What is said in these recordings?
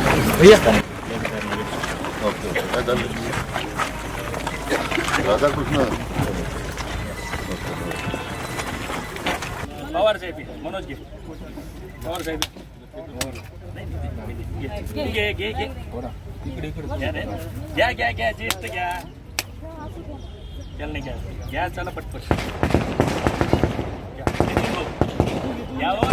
भैया ओके राधाकृष्ण पवार साहेब. मनोज घे पवार साहेब. घे घे घे घ्या घ्या घ्या घ्या घ्या त्याला नाही घ्या. घ्या चला पटपट. घ्या हो,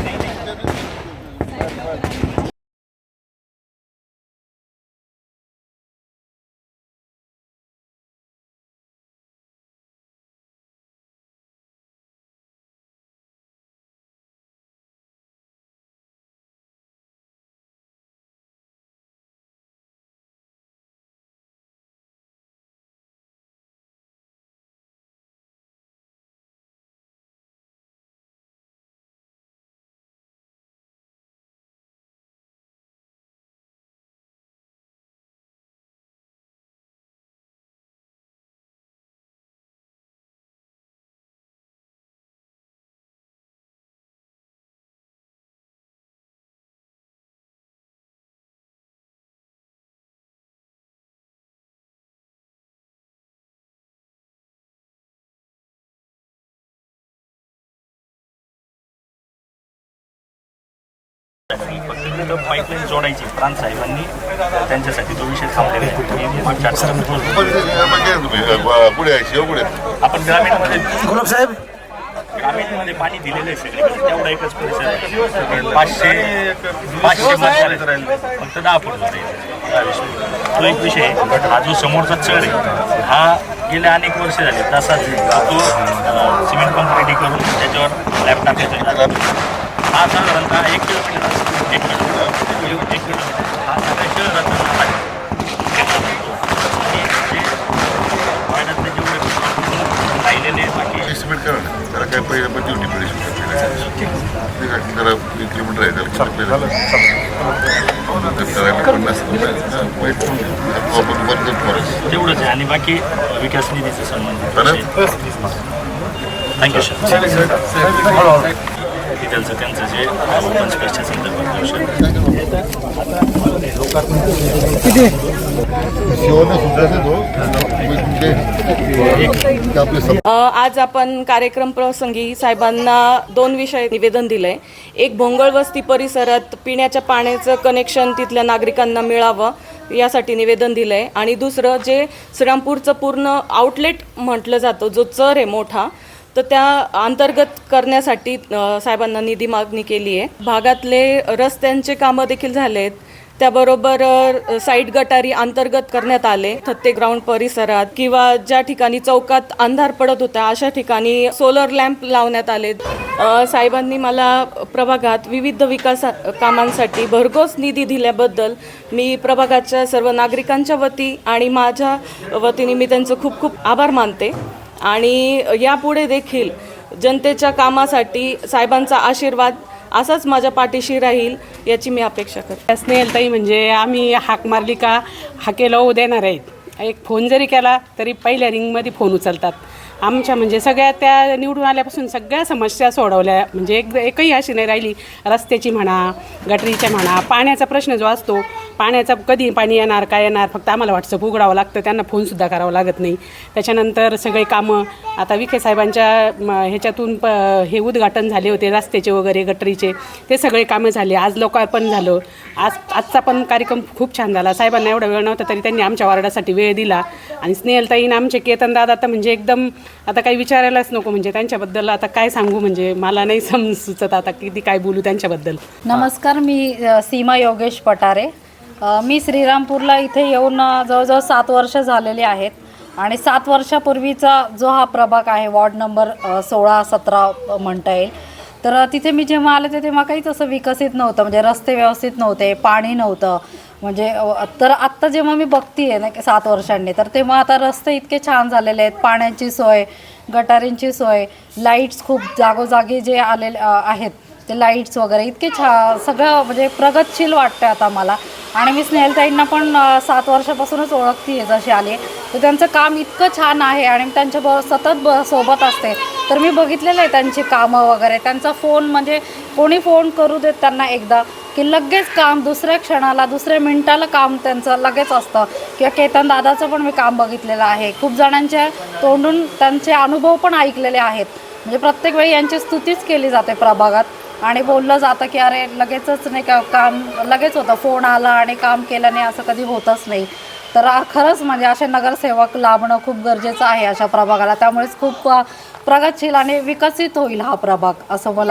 फक्त तिथं पाईपलाईन जोडायची प्रांत साहेबांनी त्यांच्यासाठी तो विषय थांबलेला आहे पुढे आपण ग्रामीणमध्ये गुलाब साहेब? ग्रामीणमध्ये पाणी दिलेलं आहे सगळीकडे. तेवढा एकच परिसर आहे. पाचशे पाचशे मत राहिले. फक्त दहा फूट. हा. तो एक विषय आहे. हा जो समोरचा चढ आहे हा गेल्या अनेक वर्ष झाले. तसाच. तो सिमेंट कॉन्क्रिटी करून त्याच्यावर लॅब टाकायचा हा साधारणतः एक किलोमीटर असेल. एक किलोमीटर एक किलोमीटर हा सगळ्या शहराचा नाला आहे. वाड्यातले जेवढे राहिलेले बाकी एस्टिमेट करा ना त्याला काय पहिले पण ड्युटी पडली जरा एक किलोमीटर आहे त्याला किती पहिले करायला पन्नास रुपये हा, वाईट नाही. आपण बंद करू. तेवढंच आहे. आणि बाकी विकास निधीचे चालेल? थँक्यू सर डिटेलचं त्यांचं जे ओपन संदर्भात आज आपण कार्यक्रम प्रसंगी साहेबांना दोन विषय निवेदन दिलंय. एक भोंगळ वस्ती परिसरात पिण्याच्या पाण्याचं कनेक्शन तिथल्या नागरिकांना मिळावं यासाठी निवेदन दिलंय. आणि दुसरं जे श्रीरामपूरचं पूर्ण आउटलेट म्हटलं जातं जो चर आहे मोठा तर त्या अंतर्गत करण्यासाठी साहेबांना निधी मागणी केली आहे. भागातले रस्त्यांचे कामं देखील झाले आहेत त्याबरोबर साईड गटारी अंतर्गत करण्यात आले. थत्ते ग्राउंड परिसरात किंवा ज्या ठिकाणी चौकात अंधार पडत होता अशा ठिकाणी सोलर लॅम्प लावण्यात आले. साहेबांनी मला प्रभागात विविध विकास कामांसाठी भरघोस निधी दिल्याबद्दल मी प्रभागाच्या सर्व नागरिकांच्या वती आणि माझ्या वतीने मी त्यांचं खूप खूप आभार मानते. आणि यापुढे देखील जनतेच्या कामासाठी साहेबांचा आशीर्वाद असाच माझ्या पाठीशी राहील याची मी अपेक्षा करते. स्नेहलताई म्हणजे आम्ही हाक मारली का हाकेला देणार आहेत. एक फोन जरी केला तरी पहिल्या रिंगमध्ये फोन उचलतात. आमच्या म्हणजे सगळ्या त्या निवडून आल्यापासून सगळ्या समस्या सोडवल्या. म्हणजे एक एकही अशी नाही राहिली. रस्त्याची म्हणा गटरीच्या म्हणा पाण्याचा प्रश्न जो असतो पाण्याचा कधी पाणी येणार काय येणार फक्त आम्हाला व्हॉट्सअप उघडावं लागतं त्यांना फोनसुद्धा करावं लागत नाही. त्याच्यानंतर सगळे कामं आता विखे साहेबांच्या ह्याच्यातून प हे उद्घाटन झाले होते रस्त्याचे वगैरे गटरीचे ते सगळे कामं झाले. आज लोकार्पण झालं. आज आजचा पण कार्यक्रम खूप छान झाला. साहेबांना एवढा वेळ नव्हता तरी त्यांनी आमच्या वार्डासाठी वेळ दिला. आणि स्नेहलताईन आमचे केतन दादा तर म्हणजे एकदम आता काही विचारायलाच नको म्हणजे त्यांच्याबद्दल आता काय सांगू म्हणजे मला नाही सम सुचत आता किती काय बोलू त्यांच्याबद्दल. नमस्कार मी सीमा योगेश पटारे. मी श्रीरामपूरला इथे येऊन जवळजवळ सात वर्ष झालेली आहेत. आणि सात वर्षापूर्वीचा जो हा प्रभाग आहे वॉर्ड नंबर सोळा सतरा म्हणता येईल. तर तिथे मी जेव्हा आले ते तेव्हा काहीच असं विकसित नव्हतं. म्हणजे रस्ते व्यवस्थित नव्हते पाणी नव्हतं. म्हणजे तर आत्ता जेव्हा मी बघतीये ना की सात वर्षांनी तर तेव्हा आता रस्ते इतके छान झालेले आहेत. पाण्याची सोय गटारींची सोय लाईट्स खूप जागोजागी जे आलेले आहेत ते लाईट्स वगैरे इतके छा सगळं म्हणजे प्रगतशील वाटतं आता मला. आणि मी स्नेहलताईंना पण सात वर्षापासूनच ओळखती आहे जशी आली. तर त्यांचं काम इतकं छान आहे आणि त्यांच्या त्यांच्याबरोबर सतत ब सोबत असते. तर मी बघितलेलं आहे त्यांची कामं वगैरे. त्यांचा फोन म्हणजे कोणी फोन करू देत त्यांना एकदा की लगेच काम दुसऱ्या क्षणाला दुसऱ्या मिनिटाला काम त्यांचं लगेच असतं. किंवा केतन दादाचं पण मी काम बघितलेलं आहे. खूप जणांच्या तोंडून त्यांचे अनुभव पण ऐकलेले आहेत. म्हणजे प्रत्येक वेळी यांची स्तुतीच केली जाते प्रभागात. आणि बोललं जातं की अरे लगेचच नाही का काम लगेच होतं. फोन आला आणि काम केल्याने असं कधी होतच नाही. तर खरंच म्हणजे असे नगरसेवक लाभणं खूप गरजेचं आहे अशा प्रभागाला. त्यामुळेच खूप प्रगतशील आणि विकसित होईल हा प्रभाग असं मला